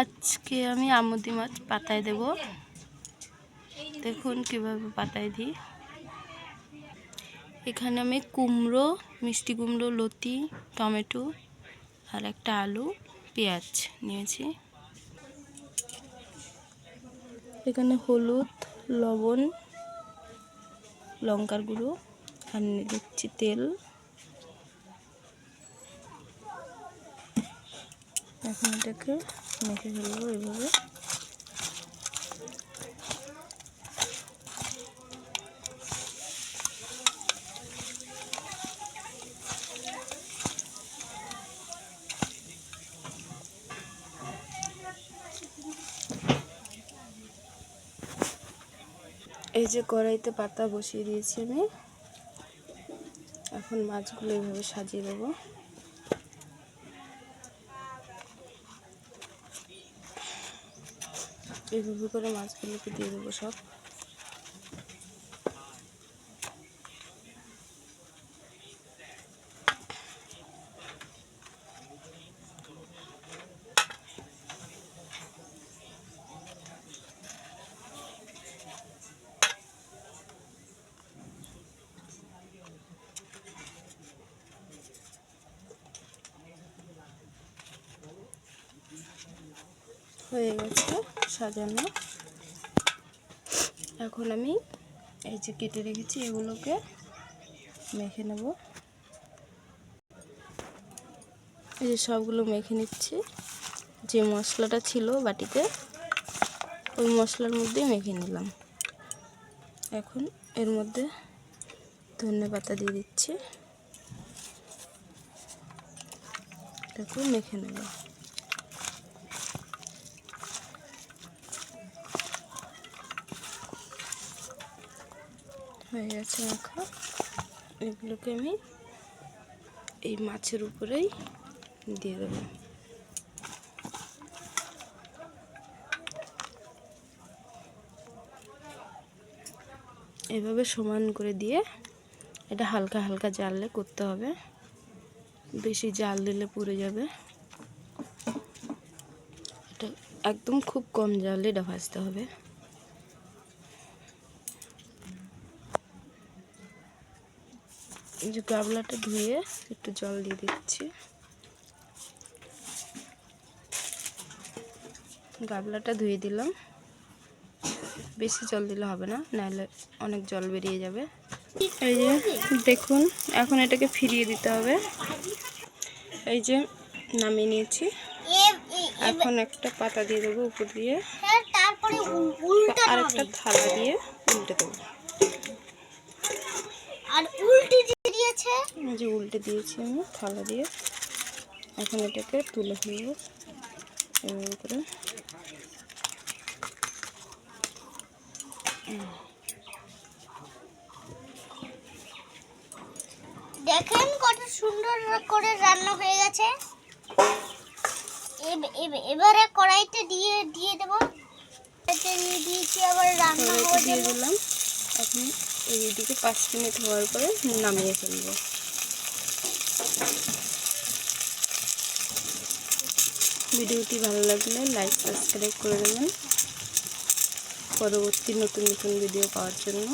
আজকে আমি আমুদি মাছ পাতায় দেব। দেখুন কীভাবে পাতায় দিই। এখানে আমি কুমড়ো, মিষ্টি কুমড়ো, লতি, টমেটো আর একটা আলু, পেঁয়াজ নিয়েছি। এখানে হলুদ, লবণ, লঙ্কার গুঁড়ো আর নিয়ে দিচ্ছি তেল। এখন এটাকে মেখে ফেলব এইভাবে। এই যে কড়াইতে পাতা বসিয়ে দিয়েছি আমি। এখন মাছগুলো এইভাবে সাজিয়ে দেবো। এইভাবে করে মাছগুলোকে দিয়ে দেবো সব। হয়ে গেছে সাজানো। এখন আমি এই যে কেটে রেখেছি, এগুলোকে মেখে নেব। এই যে সবগুলো মেখে নিচ্ছি। যে মশলাটা ছিল বাটিতে, ওই মশলার মধ্যেই মেখে নিলাম। এখন এর মধ্যে ধনে পাতা দিয়ে দিচ্ছি। দেখুন মেখে নেব। হয়ে গেছে মাখা। এগুলোকে আমি এই মাছের উপরেই দিয়ে দেবো। এভাবে সমান করে দিয়ে এটা হালকা হালকা জাললে করতে হবে। বেশি জাল দিলে পুড়ে যাবে। এটা একদম খুব কম জালে এটা ভাজতে হবে। এই যে গাবলাটা ধুয়ে একটু জল দিয়ে দিচ্ছি। গাবলাটা ধুয়ে দিলাম। বেশি জল দিলে হবে না নাহলে অনেক জল বেরিয়ে যাবে। এই যে দেখুন এখন এটাকে ফিরিয়ে দিতে হবে। এই যে নামিয়ে নিয়েছি। এখন একটা পাতা দিয়ে দেবো উপর দিয়ে। আর একটা থালা দিয়ে উল্টে দেবো আর উল্টে দিয়ে দিয়েছে? এই যে উল্টে দিয়েছি আমি থালা দিয়ে। এখন এটাকে তুলে ফেলব। এভাবে করে। দেখেন কত সুন্দর করে রান্না হয়ে গেছে। এব- এব- এবারে কড়াইতে দিয়ে দিয়ে দেবো। দিয়েছি আবার রান্না দিয়ে দিলাম। এখন এইদিকে পাঁচ মিনিট হওয়ার পরে নামিয়ে ফেলব। ভিডিওটি ভালো লাগলে লাইক, সাবস্ক্রাইব করে দেবেন। পরবর্তী নতুন নতুন ভিডিও পাওয়ার জন্য।